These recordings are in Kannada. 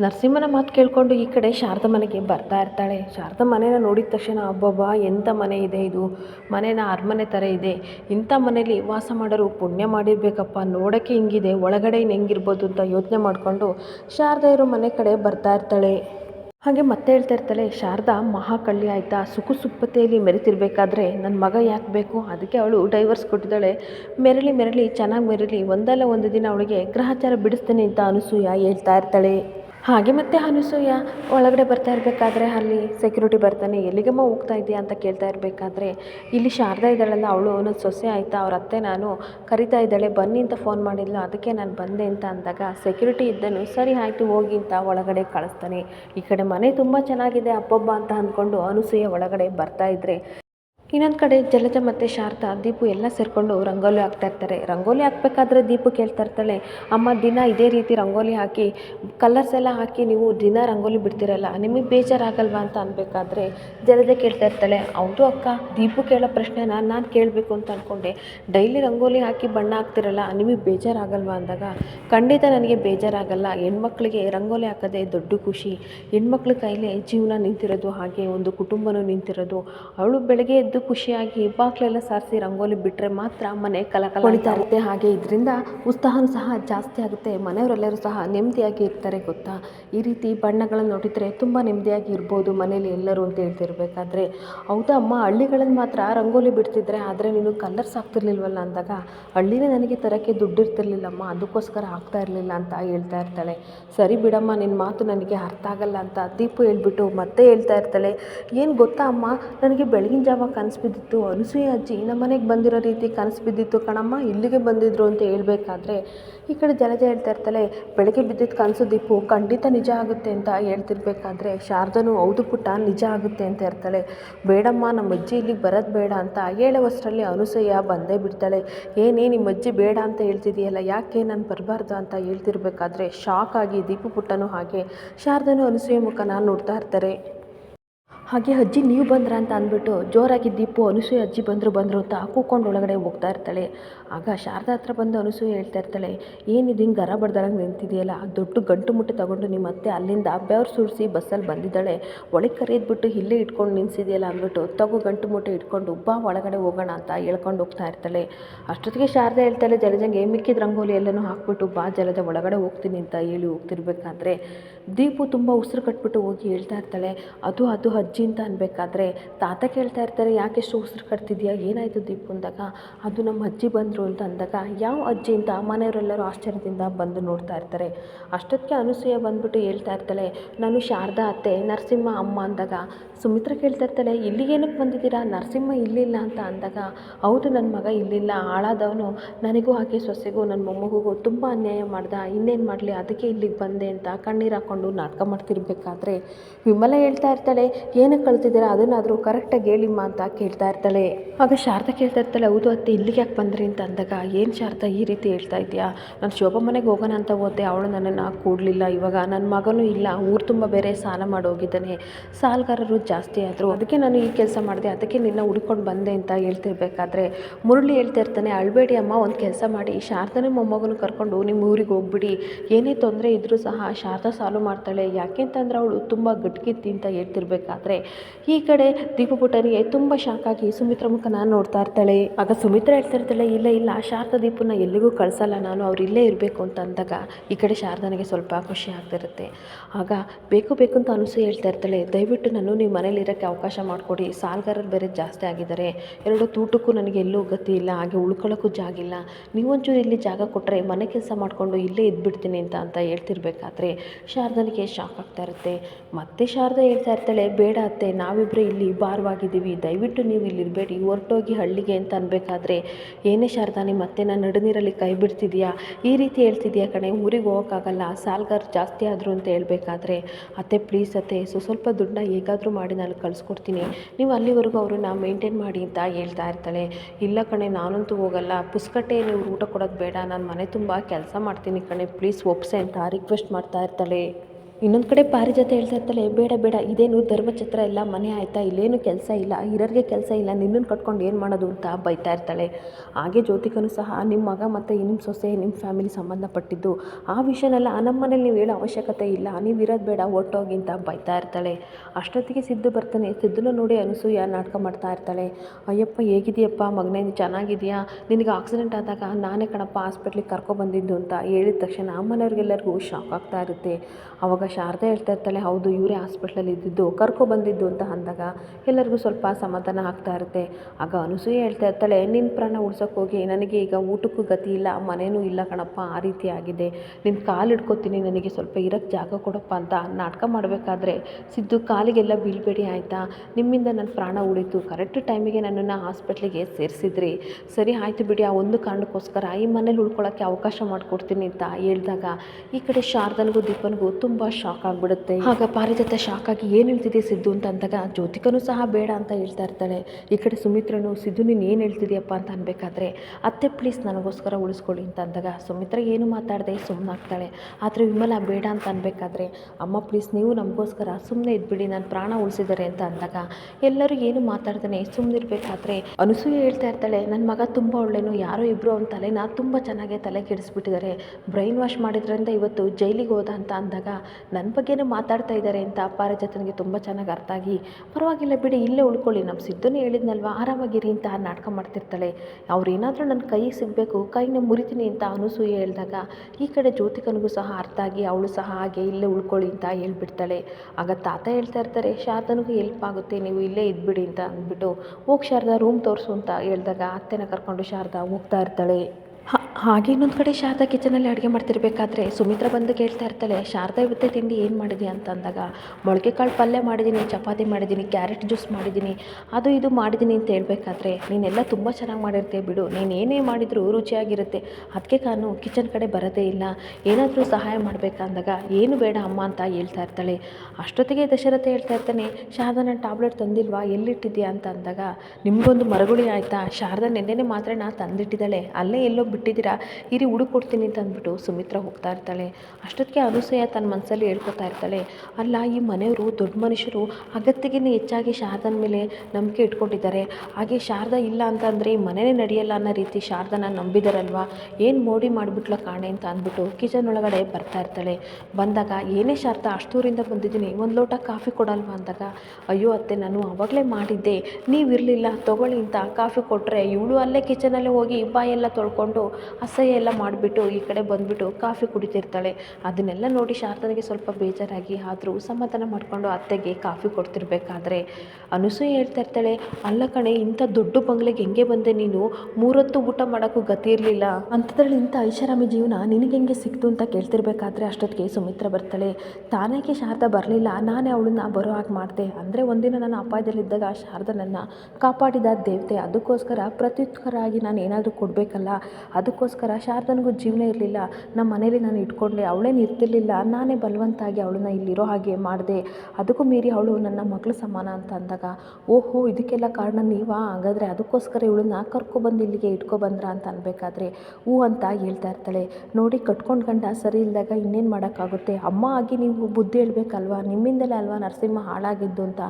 ನರಸಿಂಹನ ಮಾತು ಕೇಳಿಕೊಂಡು ಈ ಕಡೆ ಶಾರದ ಮನೆಗೆ ಬರ್ತಾ ಇರ್ತಾಳೆ. ಶಾರದ ಮನೇನ ನೋಡಿದ ತಕ್ಷಣ, ಅಬ್ಬಬ್ಬಾ ಎಂಥ ಮನೆ ಇದೆ ಇದು? ಮನೇನ ಅರಮನೆ ಥರ ಇದೆ. ಇಂಥ ಮನೇಲಿ ವಾಸ ಮಾಡೋರು ಪುಣ್ಯ ಮಾಡಿರಬೇಕಪ್ಪ. ನೋಡೋಕ್ಕೆ ಹಿಂಗಿದೆ, ಒಳಗಡೆ ಇನ್ನು ಹೆಂಗಿರ್ಬೋದು ಅಂತ ಯೋಚನೆ ಮಾಡಿಕೊಂಡು ಶಾರದಾ ಇರೋ ಮನೆ ಕಡೆ ಬರ್ತಾ ಇರ್ತಾಳೆ. ಹಾಗೆ ಮತ್ತೆ ಹೇಳ್ತಾ ಇರ್ತಾಳೆ, ಶಾರದಾ, ಮಹಾಕಳ್ಳಿ ಆಯಿತಾ? ಸುಖು ಸುಪ್ಪತೆಯಲ್ಲಿ ಮೆರಿತಿರ್ಬೇಕಾದ್ರೆ ನನ್ನ ಮಗ ಯಾಕೆ ಬೇಕು? ಅದಕ್ಕೆ ಅವಳು ಡೈವರ್ಸ್ ಕೊಟ್ಟಿದ್ದಾಳೆ. ಮೆರಳಿ ಮೆರಳಿ, ಚೆನ್ನಾಗಿ ಮೆರಳಿ, ಒಂದಲ್ಲ ಒಂದು ದಿನ ಅವಳಿಗೆ ಗ್ರಹಚಾರ ಬಿಡಿಸ್ತೇನೆ ಅಂತ ಅನಸೂಯ, ಹೇಳ್ತಾ ಇರ್ತಾಳೆ. ಹಾಗೆ ಮತ್ತೆ ಅನಸೂಯ ಒಳಗಡೆ ಬರ್ತಾ ಇರಬೇಕಾದ್ರೆ ಅಲ್ಲಿ ಸೆಕ್ಯೂರಿಟಿ ಬರ್ತಾನೆ, ಎಲ್ಲಿಗಮ್ಮ ಹೋಗ್ತಾ ಇದೆಯಾ? ಅಂತ ಕೇಳ್ತಾ ಇರಬೇಕಾದ್ರೆ, ಇಲ್ಲಿ ಶಾರದಾ ಇದ್ದಾಳಲ್ಲ, ಅವಳು ನನ್ನ ಸೊಸೆ ಆಯಿತಾ? ಅವ್ರ ಅತ್ತೆ ನಾನು ಕರಿತಾ ಇದ್ದಾಳೆ, ಬನ್ನಿ ಅಂತ ಫೋನ್ ಮಾಡಿದ್ಲು, ಅದಕ್ಕೆ ನಾನು ಬಂದೆ ಅಂತ ಅಂದಾಗ ಸೆಕ್ಯೂರಿಟಿ ಇದ್ದನು, ಸರಿ ಆಯಿತು, ಹೋಗಿ ಅಂತ ಒಳಗಡೆ ಕಳಿಸ್ತಾನೆ. ಈ ಕಡೆ ಮನೆ ತುಂಬ ಚೆನ್ನಾಗಿದೆ, ಅಪ್ಪಬ್ಬ ಅಂತ ಅಂದ್ಕೊಂಡು ಅನಸೂಯ ಒಳಗಡೆ ಬರ್ತಾ ಇದ್ರೆ ಇನ್ನೊಂದು ಕಡೆ ಜಲಜ ಮತ್ತು ಶಾರದಾ, ದೀಪು ಎಲ್ಲ ಸೇರಿಕೊಂಡು ರಂಗೋಲಿ ಹಾಕ್ತಾ ಇರ್ತಾರೆ. ರಂಗೋಲಿ ಹಾಕ್ಬೇಕಾದ್ರೆ ದೀಪು ಕೇಳ್ತಾ ಇರ್ತಾಳೆ, ಅಮ್ಮ, ದಿನ ಇದೇ ರೀತಿ ರಂಗೋಲಿ ಹಾಕಿ ಕಲರ್ಸ್ ಎಲ್ಲ ಹಾಕಿ ನೀವು ದಿನ ರಂಗೋಲಿ ಬಿಡ್ತಿರಲ್ಲ, ನಿಮಗೆ ಬೇಜಾರಾಗಲ್ವಾ ಅಂತ ಅನ್ಬೇಕಾದ್ರೆ ಜಲಜ ಕೇಳ್ತಾ ಇರ್ತಾಳೆ, ಹೌದು ಅಕ್ಕ, ದೀಪು ಕೇಳೋ ಪ್ರಶ್ನೆನ ನಾನು ಕೇಳಬೇಕು ಅಂತ ಅಂದ್ಕೊಂಡೆ ಡೈಲಿ ರಂಗೋಲಿ ಹಾಕಿ ಬಣ್ಣ ಹಾಕ್ತಿರಲ್ಲ, ನಿಮಗೆ ಬೇಜಾರಾಗಲ್ವಾ ಅಂದಾಗ, ಖಂಡಿತ ನನಗೆ ಬೇಜಾರಾಗಲ್ಲ. ಹೆಣ್ಮಕ್ಳಿಗೆ ರಂಗೋಲಿ ಹಾಕೋದೇ ದೊಡ್ಡ ಖುಷಿ. ಹೆಣ್ಮಕ್ಳ ಕೈಲೇ ಜೀವನ ನಿಂತಿರೋದು ಹಾಗೆ, ಒಂದು ಕುಟುಂಬನೂ ನಿಂತಿರೋದು. ಅವಳು ಬೆಳಗ್ಗೆ ಎದ್ದು ಖುಷಿಯಾಗಿ ಬಾಕ್ಲೆಲ್ಲ ಸಾರಿಸಿ ರಂಗೋಲಿ ಬಿಟ್ಟರೆ ಮಾತ್ರ ಮನೆ ಕಲಕಲ ಹೊಡಿತಾ ಇರುತ್ತೆ ಹಾಗೆ ಇದರಿಂದ ಉತ್ಸಾಹನೂ ಸಹ ಜಾಸ್ತಿ ಆಗುತ್ತೆ. ಮನೆಯವರೆಲ್ಲರೂ ಸಹ ನೆಮ್ಮದಿಯಾಗಿ ಇರ್ತಾರೆ ಗೊತ್ತಾ? ಈ ರೀತಿ ಬಣ್ಣಗಳನ್ನು ನೋಡಿದರೆ ತುಂಬ ನೆಮ್ಮದಿಯಾಗಿ ಇರ್ಬೋದು ಮನೇಲಿ ಎಲ್ಲರೂ ಅಂತ ಹೇಳ್ತಿರ್ಬೇಕಾದ್ರೆ. ಹೌದಾ ಅಮ್ಮ? ಹಳ್ಳಿಗಳಲ್ಲಿ ಮಾತ್ರ ರಂಗೋಲಿ ಬಿಡ್ತಿದ್ರೆ ಆದರೆ ನೀನು ಕಲರ್ಸ್ ಹಾಕ್ತಿರ್ಲಿಲ್ವಲ್ಲ ಅಂದಾಗ? ಹಳ್ಳಿನೇ ನನಗೆ ತರೋಕ್ಕೆ ದುಡ್ಡು ಇರ್ತಿರ್ಲಿಲ್ಲಮ್ಮ ಅದಕ್ಕೋಸ್ಕರ ಆಗ್ತಾ ಇರಲಿಲ್ಲ ಅಂತ ಹೇಳ್ತಾ ಇರ್ತಾಳೆ. ಸರಿ ಬಿಡಮ್ಮ ನಿನ್ನ ಮಾತು ನನಗೆ ಅರ್ಥ ಆಗಲ್ಲ ಅಂತ ದೀಪು ಹೇಳ್ಬಿಟ್ಟು ಮತ್ತೆ ಹೇಳ್ತಾ ಇರ್ತಾಳೆ. ಏನು ಗೊತ್ತಾ ಅಮ್ಮ? ನನಗೆ ಬೆಳಗಿನ ಜಾವ ಕನಸು ಬಿದ್ದಿತ್ತು ಅನಸೂಯ ಅಜ್ಜಿ ನಮ್ಮ ಮನೆಗೆ ಬಂದಿರೋ ರೀತಿ ಕನಸು ಬಿದ್ದಿತ್ತು ಕಣಮ್ಮ. ಇಲ್ಲಿಗೆ ಬಂದಿದ್ರು ಅಂತ ಹೇಳಬೇಕಾದ್ರೆ ಈ ಕಡೆ ಜಲಜ ಹೇಳ್ತಾ ಇರ್ತಾಳೆ ಬೆಳಗ್ಗೆ ಬಿದ್ದಿದ್ದು ಕನಸು ದೀಪು ಖಂಡಿತ ನಿಜ ಆಗುತ್ತೆ ಅಂತ ಹೇಳ್ತಿರ್ಬೇಕಾದ್ರೆ ಶಾರದನು ಹೌದು ಪುಟ್ಟ, ನಿಜ ಆಗುತ್ತೆ ಅಂತ ಇರ್ತಾಳೆ ಬೇಡಮ್ಮ, ನಮ್ಮ ಅಜ್ಜಿ ಇಲ್ಲಿಗೆ ಬರೋದು ಬೇಡ ಅಂತ ಹೇಳೋವಷ್ಟರಲ್ಲಿ ಅನುಸೂಯ ಬಂದೇ ಬಿಡ್ತಾಳೆ. ಏನೇ, ನಿಮ್ಮ ಅಜ್ಜಿ ಬೇಡ ಅಂತ ಹೇಳ್ತಿದೆಯಲ್ಲ, ಯಾಕೆ ನಾನು ಬರಬಾರ್ದು ಅಂತ ಹೇಳ್ತಿರ್ಬೇಕಾದ್ರೆ ಶಾಕ್ ಆಗಿ ದೀಪು ಪುಟ್ಟನು ಹಾಗೆ ಶಾರದನು ಅನುಸೂಯ ಮುಖನ ನೋಡ್ತಾ ಇರ್ತಾರೆ. ಹಾಗೆ ಅಜ್ಜಿ, ನೀವು ಬಂದ್ರ ಅಂತ ಅಂದ್ಬಿಟ್ಟು ಜೋರಾಗಿ ದೀಪು, ಅನಸೂಯ ಅಜ್ಜಿ ಬಂದರು ಬಂದರು ಅಂತ ಕೂಕೊಂಡು ಒಳಗಡೆ ಹೋಗ್ತಾ ಇರ್ತಾಳೆ. ಆಗ ಶಾರದಾ ಹತ್ರ ಬಂದು ಅನಸೂಯ ಹೇಳ್ತಾ ಇರ್ತಾಳೆ, ಏನಿದು, ಹಿಂಗೆ ಗರ ಬಡ್ದಂಗೆ ನಿಂತಿದೆಯಲ್ಲ? ದೊಡ್ಡ ಗಂಟು ಮುಟ್ಟೆ ತಗೊಂಡು ನಿಮ್ಮ ಅತ್ತೆ ಅಲ್ಲಿಂದ ಬೆವ್ರು ಸುರಿಸಿ ಬಸ್ಸಲ್ಲಿ ಬಂದಿದ್ದಾಳೆ. ಒಳಗೆ ಕರೆದ್ಬಿಟ್ಟು ಇಲ್ಲೇ ಇಟ್ಕೊಂಡು ನಿಲ್ಸಿದೆಯಲ್ಲ ಅಂದ್ಬಿಟ್ಟು ತಗೋ ಗಂಟು ಮುಟ್ಟೆ ಇಟ್ಕೊಂಡು ಬಾ, ಒಳಗಡೆ ಹೋಗೋಣ ಅಂತ ಹೇಳ್ಕೊಂಡು ಹೋಗ್ತಾ ಇರ್ತಾಳೆ. ಅಷ್ಟೊತ್ತಿಗೆ ಶಾರದಾ ಹೇಳ್ತಾಳೆ, ಜಲಜಂಗೆ ಮಿಕ್ಕಿದ ರಂಗೋಲಿ ಎಲ್ಲನೂ ಹಾಕ್ಬಿಟ್ಟು ಬಾ, ಜಲಜ ಒಳಗಡೆ ಹೋಗ್ತೀನಿ ಅಂತ ಹೇಳಿ ಹೋಗ್ತಿರ್ಬೇಕಾದ್ರೆ ದೀಪು ತುಂಬ ಉಸಿರು ಕಟ್ಬಿಟ್ಟು ಹೋಗಿ ಹೇಳ್ತಾ ಇರ್ತಾಳೆ, ಅದು ಅದು ಅಜ್ಜಿ ಅಂತ ಅನ್ಬೇಕಾದ್ರೆ ತಾತ ಕೇಳ್ತಾ ಇರ್ತಾರೆ, ಯಾಕೆ ಎಷ್ಟು ಉಸಿರು ಕಟ್ತಿದ್ಯಾ? ಏನಾಯಿತು ದೀಪು ಅಂದಾಗ? ಅದು ನಮ್ಮ ಅಜ್ಜಿ ಬಂದರು ಅಂತ ಅಂದಾಗ ಯಾವ ಅಜ್ಜಿ ಅಂತ ಮನೆಯವರೆಲ್ಲರೂ ಆಶ್ಚರ್ಯದಿಂದ ಬಂದು ನೋಡ್ತಾ ಇರ್ತಾರೆ. ಅಷ್ಟೊತ್ತಿಗೆ ಅನಸೂಯ ಬಂದ್ಬಿಟ್ಟು ಹೇಳ್ತಾ ಇರ್ತಾಳೆ, ನಾನು ಶಾರದಾ ಅತ್ತೆ, ನರಸಿಂಹ ಅಮ್ಮ ಅಂದಾಗ ಸುಮಿತ್ರ ಕೇಳ್ತಾ ಇರ್ತಾಳೆ ಇಲ್ಲಿಗೇನಕ್ಕೆ ಬಂದಿದ್ದೀರಾ? ನರಸಿಂಹ ಇಲ್ಲಿಲ್ಲ ಅಂತ ಅಂದಾಗ, ಹೌದು ನನ್ನ ಮಗ ಇಲ್ಲಿಲ್ಲ, ಹಾಳಾದವನು, ನನಗೂ ಹಾಗೆ ಸೊಸೆಗೂ ನನ್ನ ಮೊಮ್ಮಗೂ ತುಂಬ ಅನ್ಯಾಯ ಮಾಡ್ದ, ಇನ್ನೇನು ಮಾಡಲಿ, ಅದಕ್ಕೆ ಇಲ್ಲಿಗೆ ಬಂದೆ ಅಂತ ಕಣ್ಣೀರು ಹಾಕ್ಕೊಂಡು ನಾಟಕ ಮಾಡ್ತಿರ್ಬೇಕಾದ್ರೆ ವಿಮಲ ಹೇಳ್ತಾ ಇರ್ತಾಳೆ ಏನಕ್ಕೆ ಕಳ್ತಿದ್ದೀರಾ, ಅದನ್ನಾದರೂ ಕರೆಕ್ಟಾಗಿ ಹೇಳಿಮ್ಮ ಅಂತ ಕೇಳ್ತಾ ಇರ್ತಾಳೆ. ಆಗ ಶಾರದಾ ಕೇಳ್ತಾ ಇರ್ತಾಳೆ, ಹೌದು ಅತ್ತೆ, ಇಲ್ಲಿಗೆ ಯಾಕೆ ಬಂದ್ರಿ? ಅಂತ ಅಂದಾಗ, ಏನು ಶಾರದಾ, ಈ ರೀತಿ ಹೇಳ್ತಾ ಇದೆಯಾ ನಾನು ಶೋಭ ಮನೆಗೆ ಹೋಗೋಣ ಅಂತ ಹೋದೆ, ಅವಳು ನನ್ನನ್ನು ಕೂಡಲಿಲ್ಲ ಇವಾಗ. ನನ್ನ ಮಗನೂ ಇಲ್ಲ, ಊರು ತುಂಬ ಬೇರೆ, ಸಾಲ ಮಾಡಿ ಹೋಗಿದ್ದಾನೆ ಸಾಲಗಾರರು ಜಾಸ್ತಿ ಆದರು, ಅದಕ್ಕೆ ನಾನು ಈ ಕೆಲಸ ಮಾಡಿದೆ, ಅದಕ್ಕೆ ನಿನ್ನ ಹುಡ್ಕೊಂಡು ಬಂದೆ ಅಂತ ಹೇಳ್ತಿರ್ಬೇಕಾದ್ರೆ ಮುರುಳಿ ಹೇಳ್ತಾ ಇರ್ತಾನೆ, ಅಳಬೇಡಿ ಅಮ್ಮ, ಒಂದು ಕೆಲಸ ಮಾಡಿ, ಶಾರದನೇ ಮೊಮ್ಮಗನ ಕರ್ಕೊಂಡು ನಿಮ್ಮ ಊರಿಗೆ ಹೋಗ್ಬಿಡಿ. ಏನೇ ತೊಂದರೆ ಇದ್ದರೂ ಸಹ ಶಾರದಾ ಸಾಲ್ವ್ ಮಾಡ್ತಾಳೆ ಯಾಕೆ ಅಂತಂದ್ರೆ ಅವಳು ತುಂಬ ಗಟ್ಕಿತ್ತು ಅಂತ ಹೇಳ್ತಿರ್ಬೇಕಾದ್ರೆ, ಈ ಕಡೆ ದೀಪಪುಟನಿಗೆ ತುಂಬ ಶಾಕ್ ಆಗಿ ಸುಮಿತ್ರ ನಾನು ನೋಡ್ತಾ ಇರ್ತಾಳೆ. ಆಗ ಸುಮಿತ್ರ ಹೇಳ್ತಾ ಇರ್ತಾಳೆ, ಇಲ್ಲ ಇಲ್ಲ, ಶಾರದಾ ದೀಪನ ಎಲ್ಲಿಗೂ ಕಳ್ಸಲ್ಲ, ನಾನು ಅವ್ರು ಇಲ್ಲೇ ಇರಬೇಕು ಅಂತ ಅಂದಾಗ ಈ ಕಡೆ ಶಾರದನಿಗೆ ಸ್ವಲ್ಪ ಖುಷಿ ಆಗ್ತಿರುತ್ತೆ. ಆಗ ಬೇಕು ಬೇಕು ಅಂತ ಅನಿಸು ಹೇಳ್ತಾ ಇರ್ತಾಳೆ, ದಯವಿಟ್ಟು ನಾನು ನೀವು ಮನೇಲಿ ಇರೋಕ್ಕೆ ಅವಕಾಶ ಮಾಡಿಕೊಡಿ, ಸಾಲಗಾರರು ಬೇರೆ ಜಾಸ್ತಿ ಆಗಿದ್ದಾರೆ. ಎರಡು ತೂಟಕ್ಕೂ ನನಗೆ ಎಲ್ಲೂ ಗತಿ ಇಲ್ಲ, ಹಾಗೆ ಉಳ್ಕೊಳ್ಳೋಕ್ಕೂ ಜಾಗ ಇಲ್ಲ. ನೀವೊಂಚೂರು ಇಲ್ಲಿ ಜಾಗ ಕೊಟ್ಟರೆ ಮನೆ ಕೆಲಸ ಮಾಡಿಕೊಂಡು ಇಲ್ಲೇ ಇದ್ಬಿಡ್ತೀನಿ ಅಂತ ಅಂತ ಹೇಳ್ತಿರ್ಬೇಕಾದ್ರೆ ಶಾರದನಿಗೆ ಶಾಕ್ ಆಗ್ತಾ ಇರುತ್ತೆ. ಮತ್ತೆ ಶಾರದ ಹೇಳ್ತಾ ಇರ್ತಾಳೆ, ಬೇಡ ಅತ್ತೆ ನಾವಿಬ್ಬರು ಇಲ್ಲಿ ಭಾರವಾಗಿದ್ದೀವಿ. ದಯವಿಟ್ಟು ನೀವು ಇಲ್ಲಿ ಇರಬೇಡಿ. ಹೊರಟೋಗಿ ಹಳ್ಳಿಗೆ ಅಂತ ಅನ್ಬೇಕಾದ್ರೆ, ಏನೇ ಶಾರದಾ, ನಿಮ್ಮ ಮತ್ತೆ ನಾನು ನಡುನೀರಲ್ಲಿ ಕೈ ಬಿಡ್ತಿದ್ಯಾ? ಈ ರೀತಿ ಹೇಳ್ತಿದ್ಯಾ ಕಣೆ? ಊರಿಗೆ ಹೋಗೋಕ್ಕಾಗಲ್ಲ. ಸಾಲ್ಗಾರ್ ಜಾಸ್ತಿ ಆದರು ಅಂತ ಹೇಳ್ಬೇಕಾದ್ರೆ, ಅತ್ತೆ ಪ್ಲೀಸ್ ಅತ್ತೆ, ಸೊ ಸ್ವಲ್ಪ ದುಡ್ಡನ್ನ ಹೇಗಾದರೂ ಮಾಡಿ ನಾನು ಕಳಿಸ್ಕೊಡ್ತೀನಿ. ನೀವು ಅಲ್ಲಿವರೆಗೂ ಅವ್ರನ್ನ ಮೇಂಟೈನ್ ಮಾಡಿ ಅಂತ ಹೇಳ್ತಾ ಇರ್ತಾಳೆ. ಇಲ್ಲ ಕಣೆ, ನಾನಂತೂ ಹೋಗಲ್ಲ. ಪುಸ್ಕಟ್ಟೆ ನೀವು ಊಟ ಕೊಡೋದು ಬೇಡ. ನಾನು ಮನೆ ತುಂಬ ಕೆಲಸ ಮಾಡ್ತೀನಿ ಕಣೆ. ಪ್ಲೀಸ್ ಒಪ್ಸೆ ಅಂತ ರಿಕ್ವೆಸ್ಟ್ ಮಾಡ್ತಾ ಇರ್ತಾಳೆ. ಇನ್ನೊಂದು ಕಡೆ ಪಾರಿಜಾತ ಹೇಳ್ತಾ ಇರ್ತಾಳೆ, ಬೇಡ ಬೇಡ, ಇದೇನು ಧರ್ಮಛತ್ರ ಇಲ್ಲ, ಮನೆ ಆಯಿತಾ, ಇಲ್ಲೇನು ಕೆಲಸ ಇಲ್ಲ ಇರೋರಿಗೆ ಕೆಲಸ ಇಲ್ಲ ನಿನ್ನನ್ನು ಕಟ್ಕೊಂಡು ಏನು ಮಾಡೋದು ಅಂತ ಬೈತಾ ಇರ್ತಾಳೆ. ಹಾಗೆ ಜ್ಯೋತಿಕನು ಸಹ ನಿಮ್ಮ ಮಗ ಮತ್ತು ನಿಮ್ಮ ಸೊಸೆ ನಿಮ್ಮ ಫ್ಯಾಮಿಲಿ ಸಂಬಂಧಪಟ್ಟಿದ್ದು. ಆ ವಿಷಯನೆಲ್ಲ ನಮ್ಮ ಮನೇಲಿ ನೀವು ಹೇಳೋ ಅವಶ್ಯಕತೆ ಇಲ್ಲ, ನೀವು ಇರೋದು ಬೇಡ, ಒಟ್ಟೋಗಿ ಅಂತ ಬೈತಾ ಇರ್ತಾಳೆ. ಅಷ್ಟೊತ್ತಿಗೆ ಸಿದ್ದು ಬರ್ತಾನೆ ಸಿದ್ಧನ ನೋಡಿ ಅನಸೂಯ ನಾಟಕ ಮಾಡ್ತಾ ಇರ್ತಾಳೆ. ಅಯ್ಯಪ್ಪ, ಹೇಗಿದೆಯಪ್ಪ, ಮಗನೇ ನೀನು ಚೆನ್ನಾಗಿದೆಯಾ? ನಿನಗೆ ಆಕ್ಸಿಡೆಂಟ್ ಆದಾಗ ನಾನೇ ಕಣಪ್ಪ ಹಾಸ್ಪಿಟ್ಲಿಗೆ ಕರ್ಕೊಬಂದಿದ್ದು ಅಂತ ಹೇಳಿದ ತಕ್ಷಣ ಆ ಮನೆಯವ್ರಿಗೆಲ್ಲರಿಗೂ ಶಾಕ್ ಆಗ್ತಾ ಇರುತ್ತೆ. ಅವಾಗ ಶಾರದೆ ಹೇಳ್ತಾ ಇರ್ತಾಳೆ, ಹೌದು, ಇವರೇ ಹಾಸ್ಪಿಟ್ಲಲ್ಲಿ ಇದ್ದಿದ್ದು ಕರ್ಕೊಬಂದಿದ್ದು ಅಂತ ಅಂದಾಗ ಎಲ್ಲರಿಗೂ ಸ್ವಲ್ಪ ಸಮಾಧಾನ ಆಗ್ತಾ ಇರುತ್ತೆ. ಆಗ ಅನಸೂಯ ಹೇಳ್ತಾ ಇರ್ತಾಳೆ ನಿನ್ನ ಪ್ರಾಣ ಉಳ್ಸೋಕೆ ಹೋಗಿ, ನನಗೆ ಈಗ ಊಟಕ್ಕೂ ಗತಿ ಇಲ್ಲ, ಮನೇನೂ ಇಲ್ಲ ಕಣಪ್ಪ, ಆ ರೀತಿ ಆಗಿದೆ. ನಿನ್ನ ಕಾಲು ಹಿಡ್ಕೊತೀನಿ, ನನಗೆ ಸ್ವಲ್ಪ ಇರೋಕ್ಕೆ ಜಾಗ ಕೊಡಪ್ಪ ಅಂತ ನಾಟಕ ಮಾಡಬೇಕಾದ್ರೆ ಸಿದ್ದು ಕಾಲಿಗೆಲ್ಲ ಬೀಳ್ಬೇಡಿ ಆಯಿತಾ? ನಿಮ್ಮಿಂದ ನನ್ನ ಪ್ರಾಣ ಉಳಿತು. ಕರೆಕ್ಟ್ ಟೈಮಿಗೆ ನನ್ನನ್ನು ಹಾಸ್ಪಿಟ್ಲಿಗೆ ಸೇರಿಸಿದ್ರಿ. ಸರಿ, ಆಯಿತು ಬಿಡಿ, ಆ ಒಂದು ಕಾರಣಕ್ಕೋಸ್ಕರ ಈ ಮನೇಲಿ ಉಳ್ಕೊಳ್ಳೋಕ್ಕೆ ಅವಕಾಶ ಮಾಡಿಕೊಡ್ತೀನಿ ಅಂತ ಹೇಳಿದಾಗ ಈ ಕಡೆ ಶಾರದನಿಗೂ ದೀಪನಿಗೂ ತುಂಬ ಶಾಕ್ ಆಗಿಬಿಡುತ್ತೆ. ಆಗ ಪಾರಿಜಾತ ಶಾಕ್ ಆಗಿ ಏನು ಹೇಳ್ತಿದೆ ಸಿದ್ದು ಅಂತ ಅಂದಾಗ, ಜ್ಯೋತಿಕನು ಸಹ ಬೇಡ ಅಂತ ಹೇಳ್ತಾ ಇರ್ತಾಳೆ. ಈ ಕಡೆ ಸುಮಿತ್ರನು, ಸಿದ್ದು ನೀನು ಏನು ಹೇಳ್ತಿದ್ಯಪ್ಪ ಅಂತ ಅನ್ಬೇಕಾದ್ರೆ, ಅತ್ತೆ ಪ್ಲೀಸ್ ನನಗೋಸ್ಕರ ಉಳಿಸ್ಕೊಳ್ಳಿ ಅಂತ ಅಂದಾಗ ಸುಮಿತ್ರ ಏನು ಮಾತಾಡದೆ ಸುಮ್ಮನಾಗ್ತಾಳೆ ಆದರೆ ವಿಮಲ ಬೇಡ ಅಂತ ಅನ್ಬೇಕಾದ್ರೆ, ಅಮ್ಮ ಪ್ಲೀಸ್ ನೀವು ನಮಗೋಸ್ಕರ ಸುಮ್ಮನೆ ಇದ್ಬಿಡಿ, ನಾನು ಪ್ರಾಣ ಉಳಿಸಿದ್ದಾರೆ ಅಂತ ಅಂದಾಗ ಎಲ್ಲರೂ ಏನು ಮಾತಾಡ್ತಾನೆ ಸುಮ್ಮನಿರ್ಬೇಕಾದ್ರೆ ಅನಸೂಯ ಹೇಳ್ತಾ ಇರ್ತಾಳೆ ನನ್ನ ಮಗ ತುಂಬ ಒಳ್ಳೆಯನು ಯಾರೋ ಇಬ್ಬರು ಅವ್ನ ತಲೆನ ತುಂಬ ಚೆನ್ನಾಗೆ ತಲೆ ಕೆಡಿಸ್ಬಿಟ್ಟಿದ್ದಾರೆ. ಬ್ರೈನ್ ವಾಶ್ ಮಾಡಿದ್ರಿಂದ ಇವತ್ತು ಜೈಲಿಗೆ ಹೋದ ಅಂತ ಅಂದಾಗ ನನ್ನ ಬಗ್ಗೆನೇ ಮಾತಾಡ್ತಾ ಇದ್ದಾರೆ ಅಂತ ಪಾರಿಜಾತನಿಗೆ ತುಂಬ ಚೆನ್ನಾಗಿ ಅರ್ಥ ಆಗಿ, ಪರವಾಗಿಲ್ಲ ಬಿಡಿ, ಇಲ್ಲೇ ಉಳ್ಕೊಳ್ಳಿ. ನಮ್ಮ ಸಿದ್ಧನೇ ಹೇಳಿದ್ನಲ್ವ? ಆರಾಮಾಗಿರಿ ಅಂತ ನಾಟಕ ಮಾಡ್ತಿರ್ತಾಳೆ. ಅವ್ರೇನಾದರೂ ನನ್ನ ಕೈಗೆ ಸಿಗಬೇಕು, ಕೈನ ಮುರಿತೀನಿ ಅಂತ ಅನಸೂಯ ಹೇಳಿದಾಗ, ಈ ಕಡೆ ಜ್ಯೋತಿಕನಿಗೂ ಸಹ ಅರ್ಥ ಆಗಿ, ಅವಳು ಸಹ ಹಾಗೆ ಇಲ್ಲೇ ಉಳ್ಕೊಳ್ಳಿ ಅಂತ ಹೇಳ್ಬಿಡ್ತಾಳೆ. ಆಗ ತಾತ ಹೇಳ್ತಾ ಇರ್ತಾರೆ, ಶಾರದನಿಗೂ ಹೆಲ್ಪ್ ಆಗುತ್ತೆ, ನೀವು ಇಲ್ಲೇ ಇದ್ಬಿಡಿ ಅಂತ ಅಂದ್ಬಿಟ್ಟು ಹೋಗಿ ಶಾರದಾ ರೂಮ್ ತೋರಿಸು ಅಂತ ಹೇಳಿದಾಗ, ಅತ್ತೆನ ಕರ್ಕೊಂಡು ಶಾರದಾ ಹೋಗ್ತಾ ಇರ್ತಾಳೆ. ಹಾಗೆ ಇನ್ನೊಂದು ಕಡೆ ಶಾರದಾ ಕಿಚನಲ್ಲಿ ಅಡುಗೆ ಮಾಡ್ತಿರ್ಬೇಕಾದ್ರೆ ಸುಮಿತ್ರ ಬಂದು ಕೇಳ್ತಾ ಇರ್ತಾಳೆ, ಶಾರದಾ, ಇವತ್ತೆ ತಿಂಡಿ ಏನು ಮಾಡಿದ್ಯಾ? ಅಂತ ಅಂದಾಗ ಮೊಳಕೆ ಕಾಳು ಪಲ್ಯ ಮಾಡಿದ್ದೀನಿ ಚಪಾತಿ ಮಾಡಿದ್ದೀನಿ ಕ್ಯಾರೆಟ್ ಜ್ಯೂಸ್ ಮಾಡಿದ್ದೀನಿ ಅದು ಇದು ಮಾಡಿದ್ದೀನಿ ಅಂತ ಹೇಳಬೇಕಾದ್ರೆ, ನೀನೆಲ್ಲ ತುಂಬ ಚೆನ್ನಾಗಿ ಮಾಡಿರ್ತೀಯ ಬಿಡು, ನೀನು ಏನೇ ಮಾಡಿದರೂ ರುಚಿಯಾಗಿರುತ್ತೆ. ಅದಕ್ಕೆ ನಾನು ಕಿಚನ್ ಕಡೆ ಬರೋದೇ ಇಲ್ಲ, ಏನಾದರೂ ಸಹಾಯ ಮಾಡಬೇಕಂದಾಗ ಏನು ಬೇಡ ಅಮ್ಮ ಅಂತ ಹೇಳ್ತಾ ಇರ್ತಾಳೆ. ಅಷ್ಟೊತ್ತಿಗೆ ದಶರಥ ಹೇಳ್ತಾ ಇರ್ತಾನೆ, ಶಾರದಾ, ನಾನು ಟ್ಯಾಬ್ಲೆಟ್ ತಂದಿಲ್ವಾ? ಎಲ್ಲಿಟ್ಟಿದ್ಯಾ? ಅಂತ ಅಂದಾಗ, ನಿಮಗೊಂದು ಮರಗುಳಿ ಆಯಿತಾ? ಶಾರದಾ ನೆನ್ನೆನೇ ಮಾತ್ರ ನಾನು ತಂದಿಟ್ಟಿದ್ದಾಳೆ, ಅಲ್ಲೇ ಎಲ್ಲೋ ಬಿಟ್ಟಿದ್ದೀರಾ ಇರಿ ಹುಡುಕೊಡ್ತೀನಿ ಅಂತ ಅಂದ್ಬಿಟ್ಟು ಸುಮಿತ್ರ ಹೋಗ್ತಾ ಇರ್ತಾಳೆ. ಅಷ್ಟೊತ್ತಿಗೆ ಅನುಸೂಯ ತನ್ನ ಮನಸ್ಸಲ್ಲಿ ಹೇಳ್ಕೊತಾ ಇರ್ತಾಳೆ. ಅಲ್ಲ, ಈ ಮನೆಯವರು ದೊಡ್ಡ ಮನುಷ್ಯರು ಅಗತ್ಯಗಿಂತ ಹೆಚ್ಚಾಗಿ ಶಾರದನ ಮೇಲೆ ನಂಬಿಕೆ ಇಟ್ಕೊಂಡಿದ್ದಾರೆ. ಹಾಗೆ ಶಾರದ ಇಲ್ಲ ಅಂತಂದರೆ ಈ ಮನೆಯೇ ನಡೆಯಲ್ಲ ಅನ್ನೋ ರೀತಿ ಶಾರದನ ನಂಬಿದಾರಲ್ವಾ? ಏನು ಮೋಡಿ ಮಾಡಿಬಿಟ್ಲ ಕಾಣೆ ಅಂತ ಅಂದ್ಬಿಟ್ಟು ಕಿಚನ್ ಒಳಗಡೆ ಬರ್ತಾ ಇರ್ತಾಳೆ. ಬಂದಾಗ, ಏನೇ ಶಾರದಾ ಅಷ್ಟೂರಿಂದ ಬಂದಿದ್ದೀನಿ. ಒಂದು ಲೋಟ ಕಾಫಿ ಕೊಡಲ್ವಾ ಅಂದಾಗ, ಅಯ್ಯೋ ಅತ್ತೆ, ನಾನು ಅವಾಗಲೇ ಮಾಡಿದ್ದೆ. ನೀವಿರಲಿಲ್ಲ ತೊಗೊಳ್ಳಿ ಅಂತ ಕಾಫಿ ಕೊಟ್ಟರೆ ಇವಳು ಅಲ್ಲೇ ಕಿಚನಲ್ಲೇ ಹೋಗಿ ಬಾಯೆಲ್ಲ ತೊಳ್ಕೊಂಡು ಅಸಹ್ಯ ಎಲ್ಲ ಮಾಡಿಬಿಟ್ಟು ಈ ಕಡೆ ಬಂದುಬಿಟ್ಟು ಕಾಫಿ ಕುಡಿತಿರ್ತಾಳೆ. ಅದನ್ನೆಲ್ಲ ನೋಡಿ ಶಾರದನಿಗೆ ಸ್ವಲ್ಪ ಬೇಜಾರಾಗಿ, ಆದರೂ ಸಮಾಧಾನ ಮಾಡಿಕೊಂಡು ಅತ್ತೆಗೆ ಕಾಫಿ ಕೊಡ್ತಿರ್ಬೇಕಾದ್ರೆ ಅನಸೂಯ ಹೇಳ್ತಾ ಇರ್ತಾಳೆ, ಅಲ್ಲ ಕಣೆ, ಇಂಥ ದೊಡ್ಡ ಬಂಗ್ಲೆಗೆ ಹೆಂಗೆ ಬಂದೆ ನೀನು? ಮೂರೊತ್ತು ಊಟ ಮಾಡೋಕ್ಕೂ ಗತಿ ಇರಲಿಲ್ಲ. ಅಂಥದ್ರಲ್ಲಿ ಇಂಥ ಐಷಾರಾಮಿ ಜೀವನ ನಿನಗೆ ಹೆಂಗೆ ಸಿಕ್ತು ಅಂತ ಕೇಳ್ತಿರ್ಬೇಕಾದ್ರೆ ಅಷ್ಟೊತ್ತಿಗೆ ಸುಮಿತ್ರ ಬರ್ತಾಳೆ. ತಾನೇಕೆ ಶಾರದಾ ಬರಲಿಲ್ಲ, ನಾನೇ ಅವಳನ್ನ ಬರೋ ಹಾಗೆ ಮಾಡಿದೆ. ಅಂದರೆ ಒಂದಿನ ನಾನು ಅಪಾಯದಲ್ಲಿದ್ದಾಗ ಶಾರದಾ ನನ್ನ ಕಾಪಾಡಿದ ದೇವತೆ. ಅದಕ್ಕೋಸ್ಕರ ಪ್ರತ್ಯುತ್ತರವಾಗಿ ನಾನು ಏನಾದರೂ ಕೊಡಬೇಕಲ್ಲ? ಅದಕ್ಕೋಸ್ಕರ ಶಾರದನಿಗೂ ಜೀವನ ಇರಲಿಲ್ಲ. ನಮ್ಮ ಮನೇಲಿ ನಾನು ಇಟ್ಕೊಂಡೆ ಅವಳೇನು ಇರ್ತಿರಲಿಲ್ಲ ನಾನೇ ಬಲವಂತಾಗಿ ಅವಳನ್ನ ಇಲ್ಲಿರೋ ಹಾಗೆ ಮಾಡಿದೆ. ಅದಕ್ಕೂ ಮೀರಿ ಅವಳು ನನ್ನ ಮಗಳು ಸಮಾನ ಅಂತ ಅಂದಾಗ, ಓಹೋ, ಇದಕ್ಕೆಲ್ಲ ಕಾರಣ ನೀವಾ? ಹಾಗಾದರೆ ಅದಕ್ಕೋಸ್ಕರ ಇವಳನ್ನ ಕರ್ಕೊಬಂದು ಇಲ್ಲಿಗೆ ಇಟ್ಕೊಬಂದ್ರ ಅಂತ ಅನ್ಬೇಕಾದ್ರೆ, ಹೂ ಅಂತ ಹೇಳ್ತಾ ಇರ್ತಾಳೆ. ನೋಡಿ, ಕಟ್ಕೊಂಡು ಗಂಡ ಸರಿ ಇಲ್ಲದಾಗ ಇನ್ನೇನು ಮಾಡೋಕ್ಕಾಗುತ್ತೆ? ಅಮ್ಮ ಆಗಿ ನೀವು ಬುದ್ಧಿ ಹೇಳ್ಬೇಕಲ್ವಾ? ನಿಮ್ಮಿಂದಲೇ ಅಲ್ವಾ ನರಸಿಂಹ ಹಾಳಾಗಿದ್ದು ಅಂತ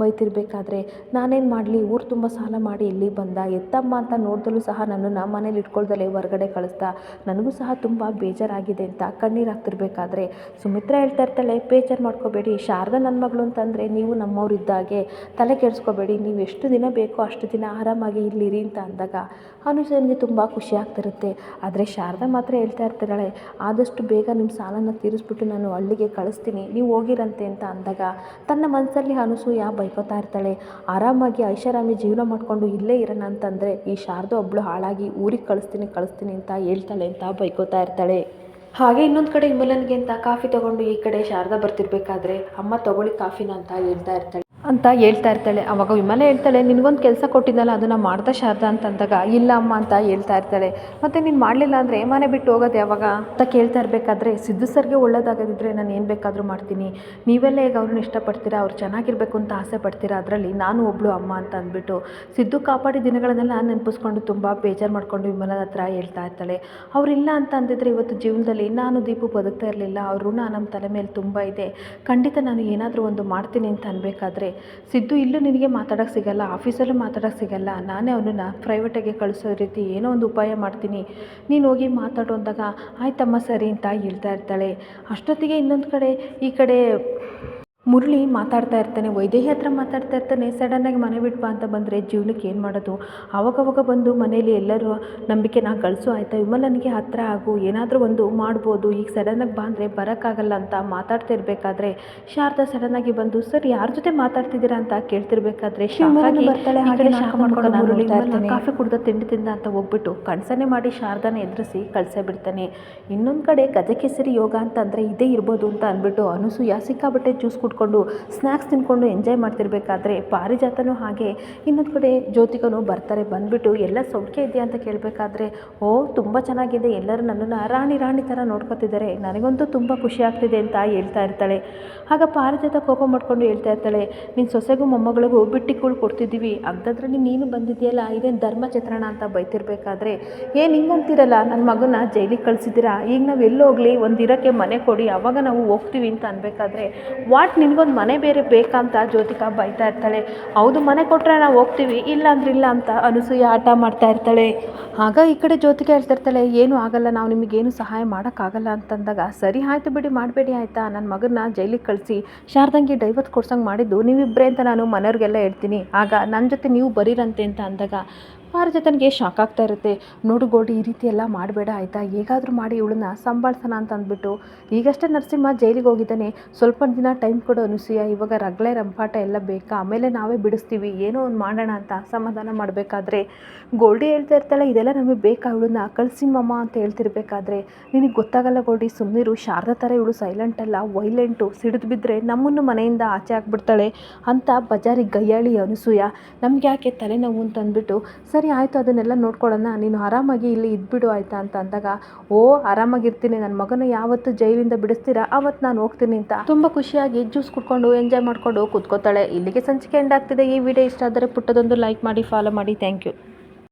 ಬೈತಿರ್ಬೇಕಾದ್ರೆ, ನಾನೇನು ಮಾಡಲಿ? ಊರು ತುಂಬ ಸಾಲ ಮಾಡಿ ಇಲ್ಲಿ ಬಂದ. ಎತ್ತಮ್ಮ ಅಂತ ನೋಡಿದಲ್ಲೂ ಸಹ ನನ್ನನ್ನು ಮನೇಲಿ ಇಟ್ಕೊಳ್ದಲ್ಲೇ ಹೊರಗಡೆ ಕಳಿಸ್ದ ನನಗೂ ಸಹ ತುಂಬ ಬೇಜಾರಾಗಿದೆ ಅಂತ ಕಣ್ಣೀರು ಹಾಕ್ತಿರ್ಬೇಕಾದ್ರೆ. ಸುಮಿತ್ರ ಹೇಳ್ತಾ ಇರ್ತಾಳೆ, ಬೇಜಾರು ಮಾಡ್ಕೋಬೇಡಿ, ಶಾರದಾ ನನ್ನ ಮಗಳು ಅಂತಂದರೆ ನೀವು ನಮ್ಮವರಿದ್ದಾಗೆ ತಲೆ ಕೆಡಿಸ್ಕೋಬೇಡಿ, ನೀವು ಎಷ್ಟು ದಿನ ಬೇಕೋ ಅಷ್ಟು ದಿನ ಆರಾಮಾಗಿ ಇಲ್ಲಿರಿ ಅಂತ ಅಂದಾಗ ಅನುಜನಿಗೆ ತುಂಬ ಖುಷಿ ಆಗ್ತಿರುತ್ತೆ. ಆದರೆ ಶಾರದಾ ಮಾತ್ರ ಹೇಳ್ತಾ ಇರ್ತಾಳೆ, ಆದಷ್ಟು ಬೇಗ ನಿಮ್ಮ ಸಾಲನ ತೀರಿಸ್ಬಿಟ್ಟು ನಾನು ಹಳ್ಳಿಗೆ ಕಳಿಸ್ತೀನಿ, ನೀವು ಹೋಗಿರಂತೆ ಅಂತ ಅಂದಾಗ ತನ್ನ ಮನಸ್ಸಲ್ಲಿ ಅನಸೂಯ ಬೈಕೋತಾ ಇರ್ತಾಳೆ, ಆರಾಮಾಗಿ ಐಷಾರಾಮಿ ಜೀವನ ಮಾಡಿಕೊಂಡು ಇಲ್ಲೇ ಇರೋಣ ಅಂತಂದರೆ ಈ ಶಾರದಾ ಒಬ್ಬಳು ಹಾಳಾಗಿ ಊರಿಗೆ ಕಳಿಸ್ತೀನಿ ಕಳಿಸ್ತೀನಿ ಅಂತ ಹೇಳ್ತಾಳೆ ಅಂತ ಬೈಕೋತಾ ಇರ್ತಾಳೆ. ಹಾಗೆ ಇನ್ನೊಂದು ಕಡೆ ಇಮಲನ್ಗೆ ಅಂತ ಕಾಫಿ ತಗೊಂಡು ಈ ಕಡೆ ಶಾರದಾ ಬರ್ತಿರ್ಬೇಕಾದ್ರೆ ಅಮ್ಮ ತಗೊಳ್ಳಿ ಕಾಫಿನ ಅಂತ ಹೇಳ್ತಾ ಇರ್ತಾಳೆ. ಅಂತ ಹೇಳ್ತಾ ಇರ್ತಾಳೆ. ಅವಾಗ ವಿಮಲ ಹೇಳ್ತಾಳೆ, ನಿನಗೊಂದು ಕೆಲಸ ಕೊಟ್ಟಿದ್ದಲ್ಲ, ಅದನ್ನು ಮಾಡ್ತಾ ಶಾರದಾ ಅಂತ ಅಂದಾಗ ಇಲ್ಲ ಅಮ್ಮ ಅಂತ ಹೇಳ್ತಾ ಇರ್ತಾಳೆ. ಮತ್ತು ನೀನು ಮಾಡಲಿಲ್ಲ ಅಂದರೆ ಮನೆ ಬಿಟ್ಟು ಹೋಗೋದು ಯಾವಾಗ ಅಂತ ಕೇಳ್ತಾ ಇರಬೇಕಾದ್ರೆ, ಸಿದ್ದು ಸರ್ಗೆ ಒಳ್ಳೆಯದಾಗದಿದ್ದರೆ ನಾನು ಏನು ಬೇಕಾದರೂ ಮಾಡ್ತೀನಿ. ನೀವೆಲ್ಲ ಹೇಗೆ ಅವ್ರನ್ನ ಇಷ್ಟಪಡ್ತೀರಾ? ಅವ್ರು ಚೆನ್ನಾಗಿರಬೇಕು ಅಂತ ಆಸೆ ಪಡ್ತೀರಾ? ಅದರಲ್ಲಿ ನಾನು ಒಬ್ಳು ಅಮ್ಮ ಅಂತ ಅಂದ್ಬಿಟ್ಟು. ಸಿದ್ದು ಕಾಪಾಡಿ ದಿನಗಳನ್ನೆಲ್ಲ ನೆನಪಿಸ್ಕೊಂಡು ತುಂಬ ಬೇಜಾರು ಮಾಡ್ಕೊಂಡು ವಿಮಲದ ಹತ್ರ ಹೇಳ್ತಾ ಇರ್ತಾಳೆ. ಅವರಿಲ್ಲ ಅಂತ ಅಂದಿದ್ರೆ ಇವತ್ತು ಜೀವನದಲ್ಲಿ ನಾನು ದೀಪು ಬದುಕ್ತಾ ಇರಲಿಲ್ಲ. ಅವ್ರ ಋಣ ನಮ್ಮ ತಲೆ ಮೇಲೆ ತುಂಬ ಇದೆ. ಖಂಡಿತ ನಾನು ಏನಾದರೂ ಒಂದು ಮಾಡ್ತೀನಿ ಅಂತ ಅನ್ಬೇಕಾದ್ರೆ ಸಿದ್ದು, ಇಲ್ಲೂ ನಿನಗೆ ಮಾತಾಡೋಕ್ಕೆ ಸಿಗಲ್ಲ, ಆಫೀಸಲ್ಲೂ ಮಾತಾಡೋಕೆ ಸಿಗಲ್ಲ. ನಾನೇ ಅವನನ್ನು ಪ್ರೈವೇಟಾಗೆ ಕಳಿಸೋ ರೀತಿ ಏನೋ ಒಂದು ಉಪಾಯ ಮಾಡ್ತೀನಿ. ನೀನು ಹೋಗಿ ಮಾತಾಡು ಅಂದಾಗ, ಆಯ್ತಮ್ಮ, ಸರಿ ಅಂತ ಹೇಳ್ತಾ ಇರ್ತಾಳೆ. ಅಷ್ಟೊತ್ತಿಗೆ ಇನ್ನೊಂದು ಕಡೆ, ಈ ಕಡೆ ಮುರಳಿ ಮಾತಾಡ್ತಾ ಇರ್ತಾನೆ ವೈದೇಹಿ ಹತ್ರ ಮಾತಾಡ್ತಾ ಇರ್ತಾನೆ ಸಡನ್ನಾಗಿ ಮನೆ ಬಿಟ್ಟು ಬಾ ಅಂತ ಬಂದರೆ ಜೀವನಕ್ಕೆ ಏನು ಮಾಡೋದು? ಆವಾಗವಾಗ ಬಂದು ಮನೇಲಿ ಎಲ್ಲರೂ ನಂಬಿಕೆನ ಗಳಿಸು ಆಯಿತಾ? ವಿಮಲನಿಗೆ ಹತ್ತಿರ ಆಗು ಏನಾದರೂ ಒಂದು ಮಾಡ್ಬೋದು ಈಗ ಸಡನ್ನಾಗಿ ಬಾ ಅಂದರೆ ಬರೋಕ್ಕಾಗಲ್ಲ ಅಂತ ಮಾತಾಡ್ತಾ ಇರಬೇಕಾದ್ರೆ ಶಾರದಾ ಸಡನ್ನಾಗಿ ಬಂದು ಸರ್ ಯಾರ ಜೊತೆ ಮಾತಾಡ್ತಿದ್ದೀರಾ ಅಂತ ಕೇಳ್ತಿರ್ಬೇಕಾದ್ರೆ ಬರ್ತಾಳೆ. ಕಾಫಿ ಕುಡ್ದ ತಿಂಡಿ ತಿಂದ ಅಂತ ಹೋಗ್ಬಿಟ್ಟು ಕಣ್ಸನೆ ಮಾಡಿ ಶಾರದಾನ ಎದುರಿಸಿ ಕಳಿಸೇ ಬಿಡ್ತಾನೆ. ಇನ್ನೊಂದು ಕಡೆ ಗಜಕೇಸರಿ ಯೋಗ ಅಂತ ಅಂದರೆ ಇದೇ ಇರ್ಬೋದು ಅಂತ ಅಂದ್ಬಿಟ್ಟು ಅನಸೂಯ ಸಿಕ್ಕಾಬಟ್ಟೆ ಜ್ಯೂಸ್ ಕುಡ್ಕೊಂಡು ಸ್ನ್ಯಾಕ್ಸ್ ತಿನ್ಕೊಂಡು ಎಂಜಾಯ್ ಮಾಡ್ತಿರ್ಬೇಕಾದ್ರೆ ಪಾರಿಜಾತನೂ ಹಾಗೆ. ಇನ್ನೊಂದು ಕಡೆ ಜ್ಯೋತಿಕನು ಬರ್ತಾರೆ, ಬಂದ್ಬಿಟ್ಟು ಎಲ್ಲ ಸೌಖ್ಯ ಇದೆಯಾ ಅಂತ ಕೇಳಬೇಕಾದ್ರೆ, ಓ, ತುಂಬ ಚೆನ್ನಾಗಿದೆ, ಎಲ್ಲರೂ ನನ್ನನ್ನು ರಾಣಿ ರಾಣಿ ಥರ ನೋಡ್ಕೊತಿದ್ದಾರೆ, ನನಗಂತೂ ತುಂಬ ಖುಷಿ ಆಗ್ತಿದೆ ಅಂತ ಹೇಳ್ತಾ ಇರ್ತಾಳೆ. ಆಗ ಪಾರಿಜಾತ ಕೋಪ ಮಾಡ್ಕೊಂಡು ಹೇಳ್ತಾ ಇರ್ತಾಳೆ ನಿನ್ನ ಸೊಸೆಗೂ ಮೊಮ್ಮಗಳಿಗೂ ಬಿಟ್ಟಿಗಳು ಕೊಡ್ತಿದ್ದೀವಿ ಅಂಥದ್ರಲ್ಲಿ ನೀನು ಬಂದಿದೆಯಲ್ಲ, ಇದೇನು ಧರ್ಮ ಚಿತ್ರಣ ಅಂತ ಬೈತಿರ್ಬೇಕಾದ್ರೆ? ಏನು ಹಿಂಗಂತಿರಲ್ಲ ನನ್ನ ಮಗನ ಜೈಲಿಗೆ ಕಳಿಸಿದ್ದೀರಾ? ಈಗ ನಾವು ಎಲ್ಲೋಗಲಿ ಒಂದು ಇರೋಕ್ಕೆ ಮನೆ ಕೊಡಿ, ಅವಾಗ ನಾವು ಹೋಗ್ತೀವಿ ಅಂತ ಅನ್ಬೇಕಾದ್ರೆ ವಾಟ್ ನಿನಗೊಂದು ಮನೆ ಬೇರೆ ಬೇಕಾ ಅಂತ ಜ್ಯೋತಿಕಾ ಬೈತಾ ಇರ್ತಾಳೆ. ಹೌದು, ಮನೆ ಕೊಟ್ಟರೆ ನಾವು ಹೋಗ್ತೀವಿ ಇಲ್ಲ ಅಂದ್ರೆ ಇಲ್ಲ ಅಂತ ಅನಸೂಯ ಆಟ ಮಾಡ್ತಾ ಇರ್ತಾಳೆ. ಆಗ ಈ ಕಡೆ ಜ್ಯೋತಿಕಾ ಹೇಳ್ತಾ ಇರ್ತಾಳೆ, ಏನೂ ಆಗಲ್ಲ, ನಾವು ನಿಮಗೇನು ಸಹಾಯ ಮಾಡೋಕ್ಕಾಗಲ್ಲ ಅಂತಂದಾಗ, ಸರಿ, ಆಯಿತು ಬಿಡಿ, ಮಾಡಬೇಡಿ, ಆಯಿತಾ? ನನ್ನ ಮಗನ ಜೈಲಿಗೆ ಕಳಿಸಿ, ಶಾರದಂಗೆ ಡೈವರ್ಸ್ ಕೊಡ್ಸಂಗೆ ಮಾಡಿದ್ದು ನೀವಿಬ್ಬರೇ ಅಂತ ನಾನು ಮನೆಯವ್ರಿಗೆಲ್ಲ ಹೇಳ್ತೀನಿ. ಆಗ ನನ್ನ ಜೊತೆ ನೀವು ಬರೀರಂತೆ ಅಂತ ಅಂದಾಗ ಪಾರಿಜಾತನಿಗೆ ಶಾಕ್ ಆಗ್ತಾ ಇರುತ್ತೆ. ನೋಡು ಗೋಡಿ ಈ ರೀತಿ ಎಲ್ಲ ಮಾಡಬೇಡ ಆಯಿತಾ? ಹೇಗಾದರೂ ಮಾಡಿ ಇವಳನ್ನ ಸಂಭಾಳ್ಸೋಣ ಅಂತ ಅಂದ್ಬಿಟ್ಟು ಈಗಷ್ಟೇ ನರಸಿಂಹ ಜೈಲಿಗೆ ಹೋಗಿದ್ದಾನೆ. ಸ್ವಲ್ಪ ದಿನ ಟೈಮ್ ಕೊಡು ಅನುಸೂಯ. ಇವಾಗ ರಗಳೆ, ರಂಪಾಟ ಎಲ್ಲ ಬೇಕಾ? ಆಮೇಲೆ ನಾವೇ ಬಿಡಿಸ್ತೀವಿ. ಏನೋ ಒಂದು ಮಾಡೋಣ ಅಂತ ಸಮಾಧಾನ ಮಾಡಬೇಕಾದ್ರೆ. ಗೋಲ್ಡಿ ಹೇಳ್ತಾ ಇರ್ತಾಳೆ, ಇದೆಲ್ಲ ನಮಗೆ ಬೇಕಾ? ಇವಳನ್ನ ಕಳಿಸಿ ಮಮ್ಮ ಅಂತ ಹೇಳ್ತಿರ್ಬೇಕಾದ್ರೆ. ನಿನಗೆ ಗೊತ್ತಾಗಲ್ಲ ಗೋಡಿ ಸುಮ್ಮನಿರು ಶಾರದ ಥರ ಇವಳು ಸೈಲೆಂಟ್ ಅಲ್ಲ ವೈಲೆಂಟು ಸಿಡಿದು ಬಿದ್ದರೆ ನಮ್ಮನ್ನು ಮನೆಯಿಂದ ಆಚೆ ಹಾಕ್ಬಿಡ್ತಾಳೆ ಅಂತ ಬಜಾರಿ ಗಯ್ಯಾಳಿ ಅನಿಸೂಯ. ನಮ್ಗೆ ಯಾಕೆ ತಲೆನೋವು ಅಂತ ಅಂದ್ಬಿಟ್ಟು ಸರಿ ಆಯಿತು, ಅದನ್ನೆಲ್ಲ ನೋಡ್ಕೊಳ್ಳೋಣ. ನೀನು ಆರಾಮಾಗಿ ಇಲ್ಲಿ ಇದ್ಬಿಡು ಆಯಿತಾ ಅಂತ ಅಂದಾಗ, ಓ, ಆರಾಮಾಗಿರ್ತೀನಿ. ನನ್ನ ಮಗನ ಯಾವತ್ತು ಜೈಲಿಂದ ಬಿಡಿಸ್ತೀರಾ? ಅವತ್ತು ನಾನು ಹೋಗ್ತೀನಿ ಅಂತ. ತುಂಬ ಖುಷಿಯಾಗಿ ಜ್ಯೂಸ್ ಕುಡ್ಕೊಂಡು, ಎಂಜಾಯ್ ಮಾಡಿಕೊಂಡು ಕೂತ್ಕೋತಾಳೆ. ಇಲ್ಲಿಗೆ ಸಂಚಿಕೆ ಎಂಡ್ ಆಗ್ತಿದೆ. ಈ ವಿಡಿಯೋ ಇಷ್ಟ ಆದರೆ ಪುಟ್ಟದೊಂದು ಲೈಕ್ ಮಾಡಿ ಫಾಲೋ ಮಾಡಿ. Thank you